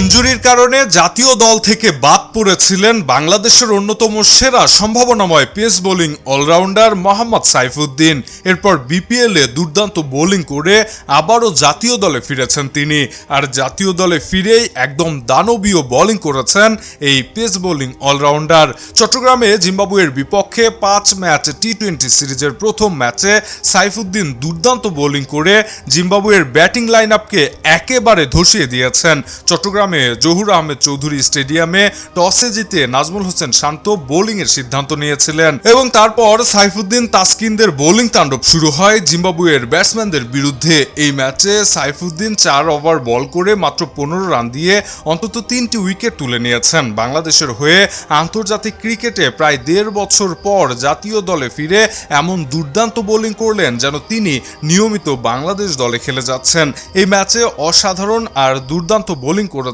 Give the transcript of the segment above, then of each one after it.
ইঞ্জুরির কারণে জাতীয় দল থেকে বাদ পড়েছিলেন বাংলাদেশের অন্যতম সেরা সম্ভাবনাময় pace bowling allrounder Mohammad Saifuddin. এরপর বিপিএল দুর্দান্ত বোলিং করে আবারও জাতীয় দলে ফিরেছেন তিনি। আর জাতীয় দলে ফিরেই একদম দানবীয় বোলিং করেছেন এই পেস বোলিং অলরাউন্ডার। চট্টগ্রামে জিম্বাবুয়ের বিপক্ষে পাঁচ ম্যাচ টি টোয়েন্টি সিরিজের প্রথম ম্যাচে সাইফুদ্দিন দুর্দান্ত বোলিং করে জিম্বাবুয়ের ব্যাটিং লাইন আপকে একেবারে ধসিয়ে দিয়েছেন। চট্টগ্রামে জহুর আহমেদ চৌধুরী স্টেডিয়ামে টসে জিতে নাজমুল হোসেন শান্ত বোলিংয়ের সিদ্ধান্ত নিয়েছিলেন এবং তারপর সাইফুদ্দিন তাসকিনদের বোলিং তাণ্ডব শুরু হয় জিম্বাবুয়ের ব্যাটসম্যানদের বিরুদ্ধে। এই ম্যাচে সাইফুদ্দিন চার ওভার বল করে মাত্র পনেরো রান দিয়ে অন্তত তিনটি উইকেট তুলে নিয়েছেন। বাংলাদেশের হয়ে আন্তর্জাতিক ক্রিকেটে প্রায় দেড় বছর পর জাতীয় দলে ফিরে এমন দুর্দান্ত বোলিং করলেন যেন তিনি নিয়মিত বাংলাদেশ দলে খেলে যাচ্ছেন। এই ম্যাচে অসাধারণ আর দুর্দান্ত বোলিং করেছেন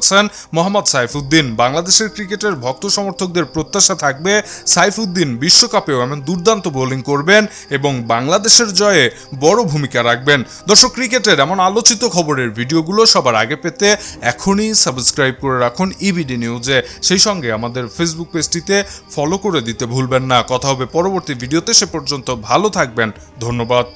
মোহাম্মদ সাইফুদ্দিন। বাংলাদেশের ক্রিকেটের ভক্ত সমর্থকদের প্রত্যাশা থাকবে সাইফুদ্দিন বিশ্বকাপেও এমন দুর্দান্ত বোলিং করবেন এবং বাংলাদেশের জয়ে বড় ভূমিকা রাখবেন। দর্শক, ক্রিকেটের এমন আলোচিত খবরের ভিডিওগুলো সবার আগে পেতে এখনই সাবস্ক্রাইব করে রাখুন ইবিডি নিউজে সেই সঙ্গে আমাদের ফেসবুক পেজটিতে ফলো করে দিতে ভুলবেন না। কথা হবে পরবর্তী ভিডিওতে। সে পর্যন্ত ভালো থাকবেন। ধন্যবাদ।